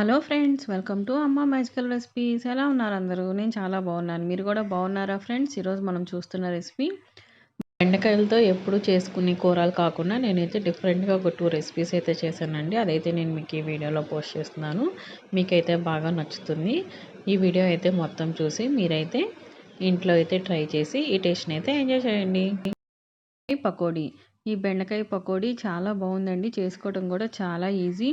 Hello friends welcome to Amma magical recipes. ఎలా ఉన్నారు అందరూ? నేను చాలా బాగున్నాను. మీరు కూడా బాగున్నారా ఫ్రెండ్స్? ఈరోజు మనం చూస్తున్న రెసిపీ బెండకాయలతో ఎప్పుడు చేసుకునే కూరలు కాకుండా నేనైతే డిఫరెంట్గా ఒక టూ రెసిపీస్ అయితే చేశానండి. అదైతే నేను మీకు ఈ వీడియోలో పోస్ట్ చేస్తున్నాను. మీకైతే బాగా నచ్చుతుంది. ఈ వీడియో అయితే మొత్తం చూసి మీరైతే ఇంట్లో అయితే ట్రై చేసి ఈ టేస్ట్ని అయితే ఎంజాయ్ చేయండి. పకోడీ ఈ బెండకాయ పకోడీ చాలా బాగుందండి. చేసుకోవడం కూడా చాలా ఈజీ.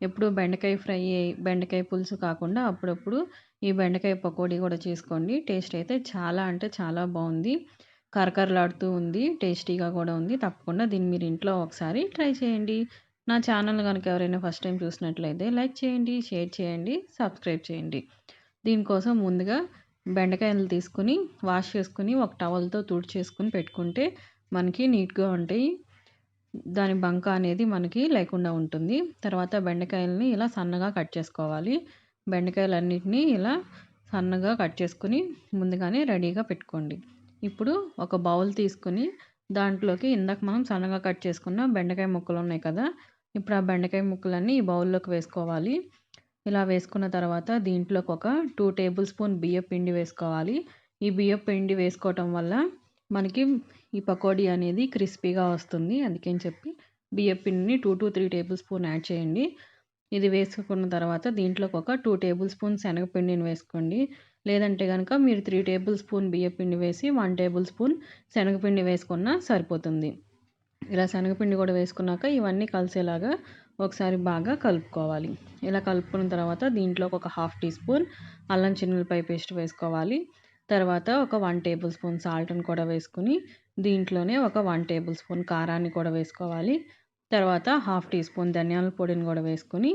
ఎప్పుడు బెండకాయ ఫ్రై బెండకాయ పులుసు కాకుండా అప్పుడప్పుడు ఈ బెండకాయ పకోడీ కూడా చేసుకోండి. టేస్ట్ అయితే చాలా అంటే చాలా బాగుంది. కరకరలాడుతూ ఉంది టేస్టీగా కూడా ఉంది. తప్పకుండా దీన్ని మీరు ఇంట్లో ఒకసారి ట్రై చేయండి. నా ఛానల్ కనుక ఎవరైనా ఫస్ట్ టైం చూసినట్లయితే లైక్ చేయండి షేర్ చేయండి సబ్స్క్రైబ్ చేయండి. దీనికోసం ముందుగా బెండకాయలు తీసుకుని వాష్ చేసుకుని ఒక టవల్తో తుడిచేసుకుని పెట్టుకుంటే మనకి నీట్గా ఉంటాయి. దాని బంక అనేది మనకి లేకుండా ఉంటుంది. తర్వాత బెండకాయలని ఇలా సన్నగా కట్ చేసుకోవాలి. బెండకాయలన్నిటినీ ఇలా సన్నగా కట్ చేసుకుని ముందుగానే రెడీగా పెట్టుకోండి. ఇప్పుడు ఒక బౌల్ తీసుకుని దాంట్లోకి ఇందాక మనం సన్నగా కట్ చేసుకున్న బెండకాయ ముక్కలు ఉన్నాయి కదా ఇప్పుడు ఆ బెండకాయ ముక్కలన్నీ ఈ బౌల్లోకి వేసుకోవాలి. ఇలా వేసుకున్న తర్వాత దీంట్లోకి ఒక టూ టేబుల్ స్పూన్ బియ్య పిండి వేసుకోవాలి. ఈ బియ్య పిండి వేసుకోవటం వల్ల మనకి ఈ పకోడీ అనేది క్రిస్పీగా వస్తుంది. అందుకని చెప్పి బియ్యపిండిని two to three tablespoon add చేయండి. ఇది వేసుకున్న తర్వాత దీంట్లోకి ఒక టూ టేబుల్ స్పూన్ శనగపిండిని వేసుకోండి. లేదంటే కనుక మీరు త్రీ టేబుల్ స్పూన్ బియ్యపిండి వేసి వన్ టేబుల్ స్పూన్ శనగపిండి వేసుకున్నా సరిపోతుంది. ఇలా శనగపిండి కూడా వేసుకున్నాక ఇవన్నీ కలిసేలాగా ఒకసారి బాగా కలుపుకోవాలి. ఇలా కలుపుకున్న తర్వాత దీంట్లోకి ఒక హాఫ్ టీ స్పూన్ అల్లం చిన్నులపై పేస్ట్ వేసుకోవాలి. తర్వాత ఒక వన్ టేబుల్ స్పూన్ సాల్ట్ని కూడా వేసుకుని దీంట్లోనే ఒక వన్ టేబుల్ స్పూన్ కారాన్ని కూడా వేసుకోవాలి. తర్వాత హాఫ్ టీ స్పూన్ ధనియాల పొడిని కూడా వేసుకుని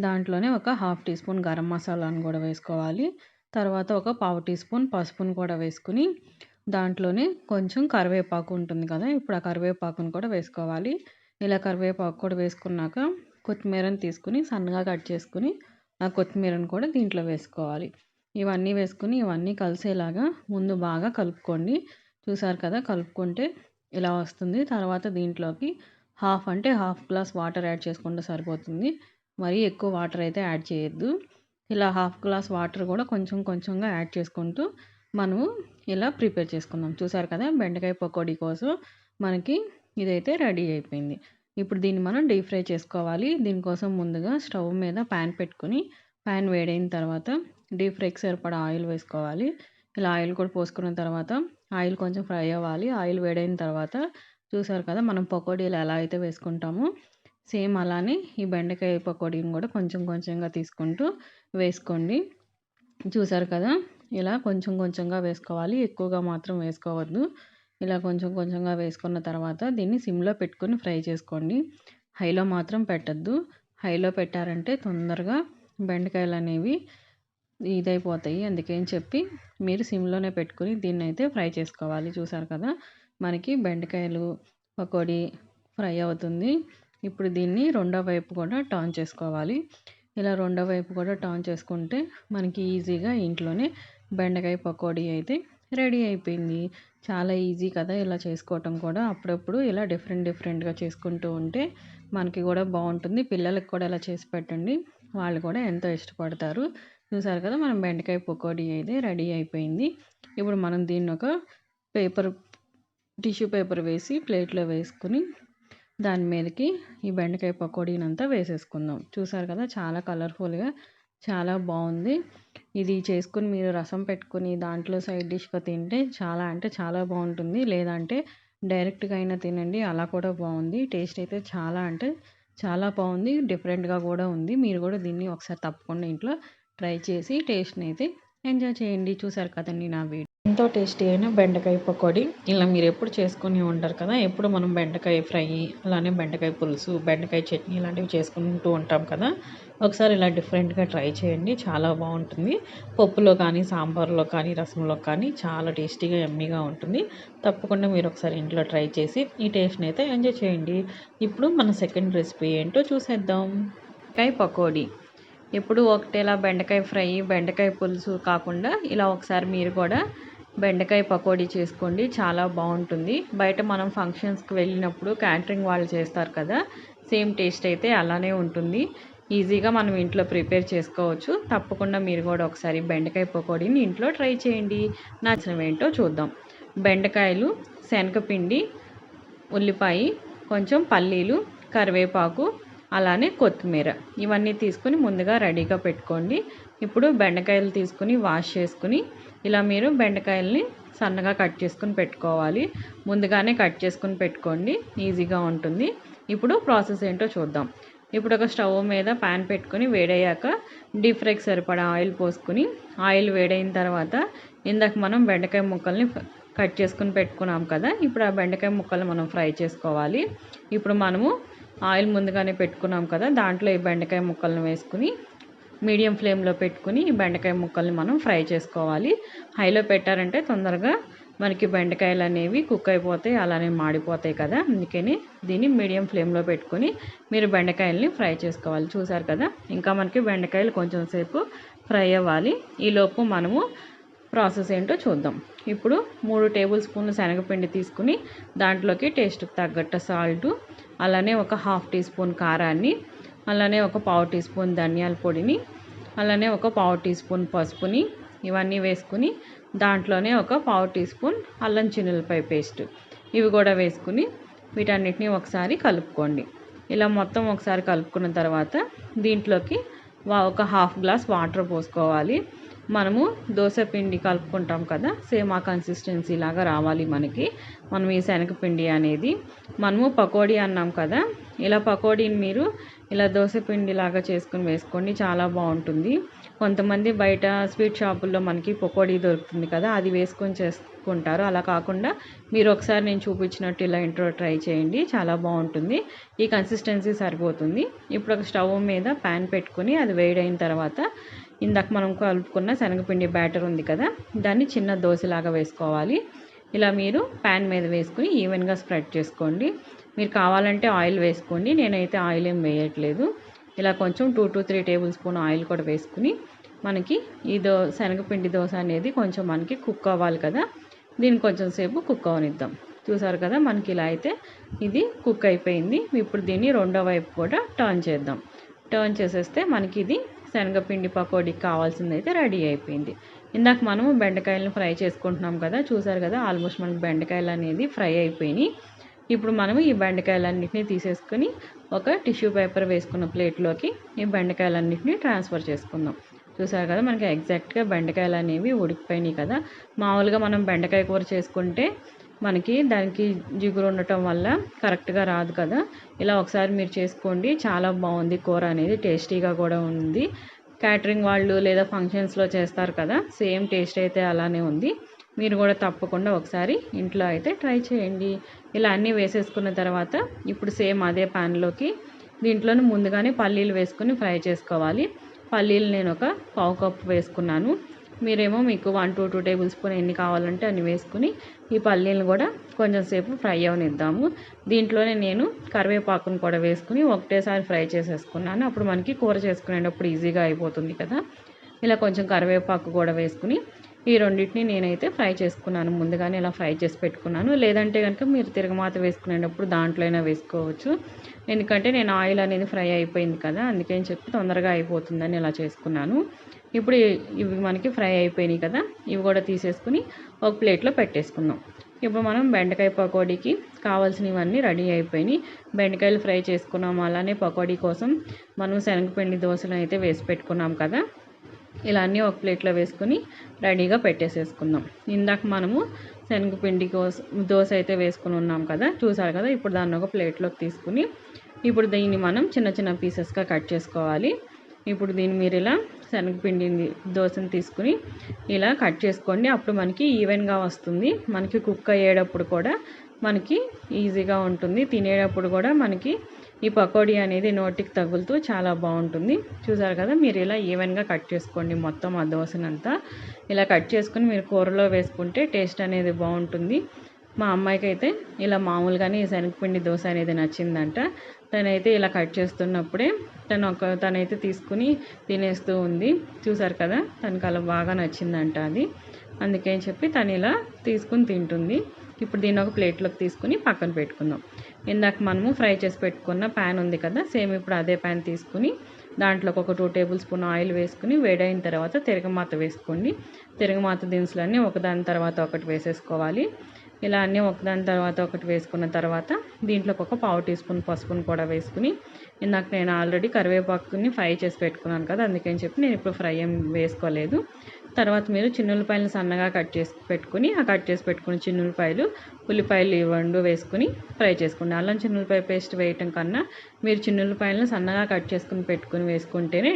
దాంట్లోనే ఒక హాఫ్ టీ స్పూన్ గరం మసాలాను కూడా వేసుకోవాలి. తర్వాత ఒక పావు టీ స్పూన్ పసుపును కూడా వేసుకుని దాంట్లోనే కొంచెం కరివేపాకు ఉంటుంది కదా ఇప్పుడు ఆ కరివేపాకును కూడా వేసుకోవాలి. ఇలా కరివేపాకు కూడా వేసుకున్నాక కొత్తిమీరని తీసుకుని సన్నగా కట్ చేసుకుని ఆ కొత్తిమీరను కూడా దీంట్లో వేసుకోవాలి. ఇవన్నీ వేసుకుని ఇవన్నీ కలిసేలాగా ముందు బాగా కలుపుకోండి. చూసారు కదా కలుపుకుంటే ఇలా వస్తుంది. తర్వాత దీంట్లోకి హాఫ్ అంటే హాఫ్ గ్లాస్ వాటర్ యాడ్ చేసుకుంటే సరిపోతుంది. మరీ ఎక్కువ వాటర్ అయితే యాడ్ చేయొద్దు. ఇలా హాఫ్ గ్లాస్ వాటర్ కూడా కొంచెం కొంచెంగా యాడ్ చేసుకుంటూ మనము ఇలా ప్రిపేర్ చేసుకుందాం. చూసారు కదా బెండకాయ పకోడీ కోసం మనకి ఇదైతే రెడీ అయిపోయింది. ఇప్పుడు దీన్ని మనం డీప్ ఫ్రై చేసుకోవాలి. దీనికోసం ముందుగా స్టవ్ మీద ప్యాన్ పెట్టుకుని ప్యాన్ వేడైన తర్వాత డీప్ ఫ్రైకి సరిపడా ఆయిల్ వేసుకోవాలి. ఇలా ఆయిల్ కూడా పోసుకున్న తర్వాత ఆయిల్ కొంచెం ఫ్రై అవ్వాలి. ఆయిల్ వేడైన తర్వాత చూసారు కదా మనం పకోడీలు ఎలా అయితే వేసుకుంటామో సేమ్ అలానే ఈ బెండకాయ పకోడీని కూడా కొంచెం కొంచెంగా తీసుకుంటూ వేసుకోండి. చూసారు కదా ఇలా కొంచెం కొంచెంగా వేసుకోవాలి. ఎక్కువగా మాత్రం వేసుకోవద్దు. ఇలా కొంచెం కొంచెంగా వేసుకున్న తర్వాత దీన్ని సిమ్లో పెట్టుకొని ఫ్రై చేసుకోండి. హైలో మాత్రం పెట్టద్దు. హైలో పెట్టారంటే తొందరగా బెండకాయలు అనేవి ఇదైపోతాయి. అని చెప్పి మీరు సిమ్లోనే పెట్టుకుని దీన్ని అయితే ఫ్రై చేసుకోవాలి. చూసారు కదా? మనకి బెండకాయలు పకోడీ ఫ్రై అవుతుంది. ఇప్పుడు దీన్ని రెండో వైపు కూడా టర్న్ చేసుకోవాలి. ఇలా రెండో వైపు కూడా టర్న్ చేసుకుంటే మనకి ఈజీగా ఇంట్లోనే బెండకాయ పకోడీ అయితే రెడీ అయిపోయింది. చాలా ఈజీ కదా ఇలా చేసుకోవటం కూడా. అప్పుడప్పుడు ఇలా డిఫరెంట్ డిఫరెంట్గా చేసుకుంటూ ఉంటే మనకి కూడా బాగుంటుంది. పిల్లలకి కూడా ఇలా చేసి పెట్టండి. వాళ్ళు కూడా ఎంతో ఇష్టపడతారు. చూసారు కదా మనం బెండకాయ పకోడీ అయితే రెడీ అయిపోయింది. ఇప్పుడు మనం దీన్ని ఒక పేపర్ టిష్యూ పేపర్ వేసి ప్లేట్లో వేసుకుని దాని మీదకి ఈ బెండకాయ పకోడీని అంతా వేసేసుకుందాం. చూసారు కదా చాలా కలర్ఫుల్గా చాలా బాగుంది. ఇది చేసుకుని మీరు రసం పెట్టుకుని దాంట్లో సైడ్ డిష్గా తింటే చాలా అంటే చాలా బాగుంటుంది. లేదంటే డైరెక్ట్గా అయినా తినండి. అలా కూడా బాగుంది టేస్ట్ అయితే చాలా అంటే చాలా బాగుంది డిఫరెంట్గా కూడా ఉంది. మీరు కూడా దీన్ని ఒకసారి తప్పకుండా ఇంట్లో ట్రై చేసి టేస్ట్ని అయితే ఎంజాయ్ చేయండి. చూసారు కదండి నా వీడియో. ఎంతో టేస్టీ అయిన బెండకాయ పకోడీ. ఇలా మీరు ఎప్పుడు చేసుకుని ఉంటారు కదా ఎప్పుడు మనం బెండకాయ ఫ్రై అలానే బెండకాయ పులుసు బెండకాయ చట్నీ ఇలాంటివి చేసుకుంటూ ఉంటాం కదా ఒకసారి ఇలా డిఫరెంట్గా ట్రై చేయండి చాలా బాగుంటుంది. పప్పులో కానీ సాంబార్లో కానీ రసంలో కానీ చాలా టేస్టీగా ఎమ్మీగా ఉంటుంది. తప్పకుండా మీరు ఒకసారి ఇంట్లో ట్రై చేసి ఈ టేస్ట్ని అయితే ఎంజాయ్ చేయండి. ఇప్పుడు మన సెకండ్ రెసిపీ ఏంటో చూసేద్దాం. కాయ పకోడీ. ఎప్పుడు ఒకటేలా బెండకాయ ఫ్రై బెండకాయ పులుసు కాకుండా ఇలా ఒకసారి మీరు కూడా బెండకాయ పకోడీ చేసుకోండి చాలా బాగుంటుంది. బయట మనం ఫంక్షన్స్కి వెళ్ళినప్పుడు క్యాటరింగ్ వాళ్ళు చేస్తారు కదా సేమ్ టేస్ట్ అయితే అలానే ఉంటుంది. ఈజీగా మనం ఇంట్లో ప్రిపేర్ చేసుకోవచ్చు. తప్పకుండా మీరు కూడా ఒకసారి బెండకాయ పకోడీని ఇంట్లో ట్రై చేయండి. నచ్చినవి ఏంటో చూద్దాం. బెండకాయలు శనగపిండి ఉల్లిపాయ కొంచెం పల్లీలు కరివేపాకు అలానే కొత్తిమీర. ఇవన్నీ తీసుకుని ముందుగా రెడీగా పెట్టుకోండి. ఇప్పుడు బెండకాయలు తీసుకుని వాష్ చేసుకుని ఇలా మీరు బెండకాయల్ని సన్నగా కట్ చేసుకుని పెట్టుకోవాలి. ముందుగానే కట్ చేసుకుని పెట్టుకోండి. ఈజీగా ఉంటుంది. ఇప్పుడు ప్రాసెస్ ఏంటో చూద్దాం. ఇప్పుడు ఒక స్టవ్ మీద ప్యాన్ పెట్టుకుని వేడయ్యాక డీప్ ఫ్రైకి సరిపడా ఆయిల్ పోసుకుని ఆయిల్ వేడైన తర్వాత ఇందాక మనం బెండకాయ ముక్కల్ని కట్ చేసుకుని పెట్టుకున్నాం కదా ఇప్పుడు ఆ బెండకాయ ముక్కలు మనం ఫ్రై చేసుకోవాలి. ఇప్పుడు మనము ఆయిల్ ముందుగానే పెట్టుకున్నాం కదా దాంట్లో ఈ బెండకాయ ముక్కలను వేసుకుని మీడియం ఫ్లేమ్లో పెట్టుకుని ఈ బెండకాయ ముక్కల్ని మనం ఫ్రై చేసుకోవాలి. హైలో పెట్టారంటే తొందరగా మనకి బెండకాయలు అనేవి కుక్ అయిపోతాయి అలానే మాడిపోతాయి కదా. అందుకని దీన్ని మీడియం ఫ్లేమ్లో పెట్టుకుని మీరు బెండకాయల్ని ఫ్రై చేసుకోవాలి. చూసారు కదా? ఇంకా మనకి బెండకాయలు కొంచెం సేపు ఫ్రై అవ్వాలి. ఈలోపు మనము ప్రాసెస్ ఏంటో చూద్దాం. ఇప్పుడు మూడు టేబుల్ స్పూన్లు శనగపిండి తీసుకుని దాంట్లోకి టేస్ట్కి తగ్గట్టు సాల్టు అలానే ఒక హాఫ్ టీ స్పూన్ కారాన్ని అలానే ఒక పావు టీ స్పూన్ ధనియాల పొడిని అలానే ఒక పావు టీ స్పూన్ పసుపుని ఇవన్నీ వేసుకుని దాంట్లోనే ఒక పావు టీ స్పూన్ అల్లం చిన్నులపై పేస్ట్. ఇవి కూడా వేసుకుని వీటన్నిటిని ఒకసారి కలుపుకోండి. ఇలా మొత్తం ఒకసారి కలుపుకున్న తర్వాత దీంట్లోకి ఒక హాఫ్ గ్లాస్ వాటర్ పోసుకోవాలి. మనము దోశ పిండి కలుపుకుంటాం కదా సేమ్ ఆ కన్సిస్టెన్సీ లాగా రావాలి మనకి. మనం ఈ శనగపిండి అనేది మనము పకోడీ అన్నాం కదా ఇలా పకోడీని మీరు ఇలా దోశపిండి లాగా చేసుకుని వేసుకోండి చాలా బాగుంటుంది. కొంతమంది బయట స్వీట్ షాపుల్లో మనకి పకోడీ దొరుకుతుంది కదా అది వేసుకొని చేసుకుంటారు. అలా కాకుండా మీరు ఒకసారి నేను చూపించినట్టు ఇలా ఇంట్రో ట్రై చేయండి చాలా బాగుంటుంది. ఈ కన్సిస్టెన్సీ సరిపోతుంది. ఇప్పుడు ఒక స్టవ్ మీద ప్యాన్ పెట్టుకుని అది వేడైన తర్వాత ఇందాక మనం కలుపుకున్న శనగపిండి బ్యాటర్ ఉంది కదా దాన్ని చిన్న దోశలాగా వేసుకోవాలి. ఇలా మీరు ప్యాన్ మీద వేసుకుని ఈవెన్గా స్ప్రెడ్ చేసుకోండి. మీరు కావాలంటే ఆయిల్ వేసుకోండి. నేనైతే ఆయిల్ ఏం వేయట్లేదు. ఇలా కొంచెం two to three tablespoon oil కూడా వేసుకుని మనకి ఈ దో శనగపిండి దోశ అనేది కొంచెం మనకి కుక్ అవ్వాలి కదా. దీన్ని కొంచెం సేపు కుక్ అవనిద్దాం. చూసారు కదా మనకి ఇలా అయితే ఇది కుక్ అయిపోయింది. ఇప్పుడు దీన్ని రెండో వైపు కూడా టర్న్ చేద్దాం. టర్న్ చేసేస్తే మనకి ఇది శనగపిండి పకోడీకి కావాల్సింది అయితే రెడీ అయిపోయింది. ఇందాక మనము బెండకాయలను ఫ్రై చేసుకుంటున్నాం కదా. చూసారు కదా ఆల్మోస్ట్ మనకి బెండకాయలు అనేది ఫ్రై అయిపోయినాయి. ఇప్పుడు మనము ఈ బెండకాయలన్నింటినీ తీసేసుకుని ఒక టిష్యూ పేపర్ వేసుకున్న ప్లేట్లోకి ఈ బెండకాయలన్నింటినీ ట్రాన్స్ఫర్ చేసుకుందాం. చూసారు కదా మనకి ఎగ్జాక్ట్గా బెండకాయలు అనేవి ఉడికిపోయినాయి కదా. మామూలుగా మనం బెండకాయ కూర చేసుకుంటే మనకి దానికి జిగురు ఉండటం వల్ల కరెక్ట్గా రాదు కదా. ఇలా ఒకసారి మీరు చేసుకోండి చాలా బాగుంది కూర అనేది టేస్టీగా కూడా ఉంది. క్యాటరింగ్ వాళ్ళు లేదా ఫంక్షన్స్లో చేస్తారు కదా సేమ్ టేస్ట్ అయితే అలానే ఉంది. మీరు కూడా తప్పకుండా ఒకసారి ఇంట్లో అయితే ట్రై చేయండి. ఇలా అన్నీ వేసేసుకున్న తర్వాత ఇప్పుడు సేమ్ అదే ప్యాన్లోకి దీంట్లోనే ముందుగానే పల్లీలు వేసుకుని ఫ్రై చేసుకోవాలి. పల్లీలు నేను ఒక పావు కప్పు వేసుకున్నాను. మీరేమో మీకు one two two tablespoon ఎన్ని కావాలంటే అన్ని వేసుకుని ఈ పల్లీలను కూడా కొంచెం సేపు ఫ్రై అవనిద్దాము. దీంట్లోనే నేను కరివేపాకును కూడా వేసుకుని ఒకటేసారి ఫ్రై చేసేసుకున్నాను. అప్పుడు మనకి కూర చేసుకునేటప్పుడు ఈజీగా అయిపోతుంది కదా. ఇలా కొంచెం కరివేపాకు కూడా వేసుకుని ఈ రెండింటిని నేనైతే ఫ్రై చేసుకున్నాను. ముందుగానే ఇలా ఫ్రై చేసి పెట్టుకున్నాను. లేదంటే కనుక మీరు తిరగమాత వేసుకునేటప్పుడు దాంట్లో అయినా వేసుకోవచ్చు. ఎందుకంటే నేను ఆయిల్ అనేది ఫ్రై అయిపోయింది కదా అందుకని చెప్పి తొందరగా అయిపోతుందని ఇలా చేసుకున్నాను. ఇప్పుడు ఇవి మనకి ఫ్రై అయిపోయినాయి కదా ఇవి కూడా తీసేసుకుని ఒక ప్లేట్లో పెట్టేసుకుందాం. ఇప్పుడు మనం బెండకాయ పకోడీకి కావాల్సినవన్నీ రెడీ అయిపోయినాయి. బెండకాయలు ఫ్రై చేసుకున్నాం. అలానే పకోడీ కోసం మనం శనగపిండి దోశలు అయితే వేసి పెట్టుకున్నాం కదా. ఇలా అన్నీ ఒక ప్లేట్లో వేసుకొని రెడీగా పెట్టేసేసుకుందాం. ఇందాక మనము శనగపిండి కోసం దోశ అయితే వేసుకుని ఉన్నాం కదా చూసారు కదా? ఇప్పుడు దాన్ని ఒక ప్లేట్లోకి తీసుకుని ఇప్పుడు దీన్ని మనం చిన్న చిన్న పీసెస్గా కట్ చేసుకోవాలి. ఇప్పుడు దీన్ని మీరు ఇలా శనగపిండిని దోశను తీసుకుని ఇలా కట్ చేసుకోండి. అప్పుడు మనకి ఈవెన్గా వస్తుంది. మనకి కుక్ అయ్యేటప్పుడు కూడా మనకి ఈజీగా ఉంటుంది. తినేటప్పుడు కూడా మనకి ఈ పకోడీ అనేది నోటికి తగులుతూ చాలా బాగుంటుంది. చూసారు కదా మీరు ఇలా ఈవెన్గా కట్ చేసుకోండి. మొత్తం ఆ దోశనంతా ఇలా కట్ చేసుకుని మీరు కూరలో వేసుకుంటే టేస్ట్ అనేది బాగుంటుంది. మా అమ్మాయికి అయితే ఇలా మామూలుగానే ఈ శనగపిండి దోశ అనేది నచ్చిందంట. తనైతే ఇలా కట్ చేస్తున్నప్పుడే తను ఒక తనైతే తీసుకుని తినేస్తూ ఉంది. చూసారు కదా తనకు అలా బాగా నచ్చిందంట అది. అందుకని చెప్పి తను ఇలా తీసుకుని తింటుంది. ఇప్పుడు దీన్ని ఒక ప్లేట్లోకి తీసుకుని పక్కన పెట్టుకుందాం. ఇందాక మనము ఫ్రై చేసి పెట్టుకున్న ప్యాన్ ఉంది కదా సేమ్ ఇప్పుడు అదే ప్యాన్ తీసుకుని దాంట్లోకి ఒక టూ టేబుల్ స్పూన్ ఆయిల్ వేసుకుని వేడైన తర్వాత తిరగమాత వేసుకోండి. తిరగమాత దినుసులన్నీ ఒకదాని తర్వాత ఒకటి వేసేసుకోవాలి. ఇలా అన్నీ ఒకదాని తర్వాత ఒకటి వేసుకున్న తర్వాత దీంట్లోకి ఒక పావు టీ స్పూన్ పసుపును కూడా వేసుకుని ఇందాక నేను ఆల్రెడీ కరివేపాకుని ఫ్రై చేసి పెట్టుకున్నాను కదా అందుకని చెప్పి నేను ఇప్పుడు ఫ్రై ఏం వేసుకోలేదు. తర్వాత మీరు చిన్నులపాయలను సన్నగా కట్ చేసి పెట్టుకుని ఆ కట్ చేసి పెట్టుకున్న చిన్నులపాయలు ఉల్లిపాయలు ఇవ్వండు వేసుకుని ఫ్రై చేసుకోండి. అల్లం చిన్నులపాయ పేస్ట్ వేయటం కన్నా మీరు చిన్నులపాయలను సన్నగా కట్ చేసుకుని పెట్టుకుని వేసుకుంటేనే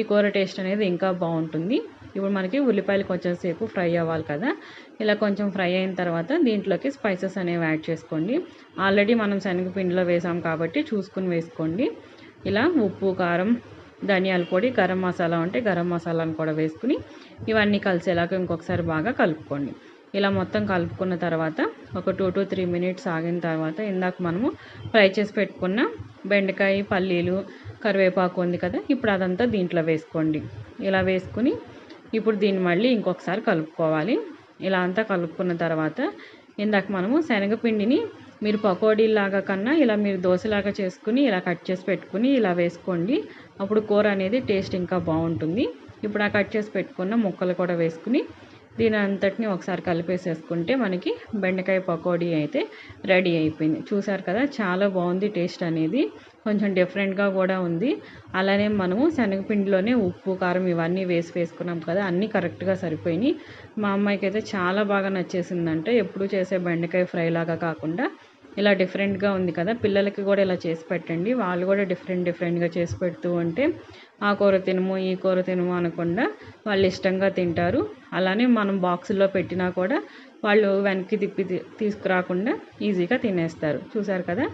ఈ కూర టేస్ట్ అనేది ఇంకా బాగుంటుంది. ఇప్పుడు మనకి ఉల్లిపాయలు కొంచెం సేపు ఫ్రై అవ్వాలి కదా. ఇలా కొంచెం ఫ్రై అయిన తర్వాత దీంట్లోకి స్పైసెస్ అనేవి యాడ్ చేసుకోండి. ఆల్రెడీ మనం శనగపిండిలో వేసాం కాబట్టి చూసుకుని వేసుకోండి. ఇలా ఉప్పు కారం ధనియాల పొడి గరం మసాలా ఉంటే గరం మసాలాను కూడా వేసుకుని ఇవన్నీ కలిసేలాగా ఇంకొకసారి బాగా కలుపుకోండి. ఇలా మొత్తం కలుపుకున్న తర్వాత ఒక టూ టు త్రీ మినిట్స్ ఆగిన తర్వాత ఇందాక మనము ఫ్రై చేసి పెట్టుకున్న బెండకాయ పల్లీలు కరివేపాకు ఉంది కదా ఇప్పుడు అదంతా దీంట్లో వేసుకోండి. ఇలా వేసుకుని ఇప్పుడు దీన్ని మళ్ళీ ఇంకొకసారి కలుపుకోవాలి. ఇలా అంతా కలుపుకున్న తర్వాత ఇందాక మనము శనగపిండిని మీరు పకోడీలాగా కన్నా ఇలా మీరు దోశలాగా చేసుకుని ఇలా కట్ చేసి పెట్టుకుని ఇలా వేసుకోండి. అప్పుడు కూర అనేది టేస్ట్ ఇంకా బాగుంటుంది. ఇప్పుడు ఆ కట్ చేసి పెట్టుకున్న ముక్కలు కూడా వేసుకుని దీని అంతటిని ఒకసారి కలిపేసేసుకుంటే మనకి బెండకాయ పకోడీ అయితే రెడీ అయిపోయింది. చూసారు కదా చాలా బాగుంది టేస్ట్ అనేది. కొంచెం డిఫరెంట్గా కూడా ఉంది. అలానే మనము శనగపిండిలోనే ఉప్పు కారం ఇవన్నీ వేసి వేసుకున్నాం కదా అన్నీ కరెక్ట్గా సరిపోయినాయి. మా అమ్మాయికి అయితే చాలా బాగా నచ్చేసిందంటే ఎప్పుడు చేసే బెండకాయ ఫ్రై లాగా కాకుండా ఇలా డిఫరెంట్గా ఉంది కదా పిల్లలకి కూడా ఇలా చేసి పెట్టండి. వాళ్ళు కూడా డిఫరెంట్ డిఫరెంట్గా చేసి పెడుతూ ఉంటే ఆ కూర తినము ఈ కూర తినము అనకుండా వాళ్ళు ఇష్టంగా తింటారు. అలానే మనం బాక్సుల్లో పెట్టినా కూడా వాళ్ళు వెనక్కి తిప్పి తీసుకురాకుండా ఈజీగా తినేస్తారు. చూసారు కదా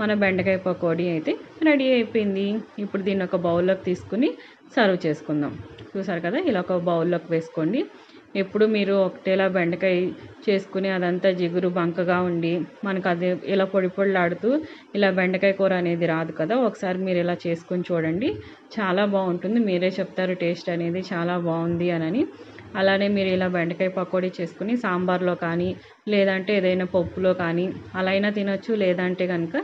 మన బెండకాయ పకోడీ అయితే రెడీ అయిపోయింది. ఇప్పుడు దీన్ని ఒక బౌల్లోకి తీసుకుని సర్వ్ చేసుకుందాం. చూసారు కదా ఇలా ఒక బౌల్లోకి వేసుకోండి. ఎప్పుడు మీరు ఒకటేలా బెండకాయ చేసుకుని అదంతా జిగురు బంకగా ఉండి మనకు అది ఇలా పొడి పొడిలాడుతూ ఇలా బెండకాయ కూర అనేది రాదు కదా ఒకసారి మీరు ఇలా చేసుకొని చూడండి. చాలా బాగుంటుంది. మీరే చెప్తారు టేస్ట్ అనేది చాలా బాగుంది అని. అలానే మీరు ఇలా బెండకాయ పకోడీ చేసుకుని సాంబార్లో కానీ లేదంటే ఏదైనా పప్పులో కానీ అలా అయినా తినొచ్చు. లేదంటే కనుక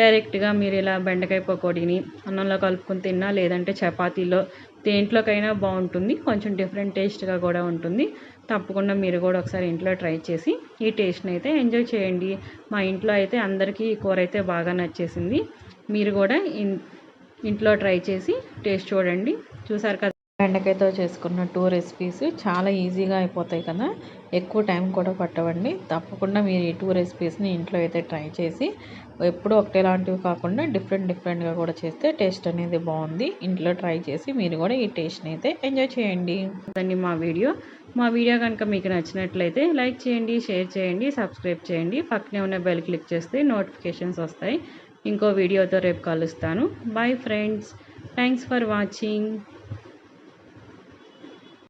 డైరెక్ట్గా మీరు ఇలా బెండకాయ పకోడీని అన్నంలో కలుపుకొని తిన్నా లేదంటే చపాతీలో దేంట్లోకైనా బాగుంటుంది. కొంచెం డిఫరెంట్ టేస్ట్గా కూడా ఉంటుంది. తప్పకుండా మీరు కూడా ఒకసారి ఇంట్లో ట్రై చేసి ఈ టేస్ట్ని అయితే ఎంజాయ్ చేయండి. మా ఇంట్లో అయితే అందరికీ ఈ కూర అయితే బాగా నచ్చేసింది. మీరు కూడా ఇంట్లో ట్రై చేసి టేస్ట్ చూడండి. చూసారు కదా బెండకాయతో చేసుకున్న టూ రెసిపీస్ చాలా ఈజీగా అయిపోతాయి కదా. ఎక్కువ టైం కూడా పట్టవండి. తప్పకుండా మీరు ఈ టూ రెసిపీస్ని ఇంట్లో అయితే ట్రై చేసి ఎప్పుడూ ఒకటేలాంటివి కాకుండా డిఫరెంట్ డిఫరెంట్గా కూడా చేస్తే టేస్ట్ అనేది బాగుంది. ఇంట్లో ట్రై చేసి మీరు కూడా ఈ టేస్ట్ని అయితే ఎంజాయ్ చేయండి. అదండి మా వీడియో. మా వీడియో కనుక మీకు నచ్చినట్లయితే లైక్ చేయండి షేర్ చేయండి సబ్స్క్రైబ్ చేయండి. పక్కనే ఉన్న బెల్ క్లిక్ చేస్తే నోటిఫికేషన్స్ వస్తాయి. ఇంకో వీడియోతో రేపు కలుస్తాను. Bye friends. Thanks for watching.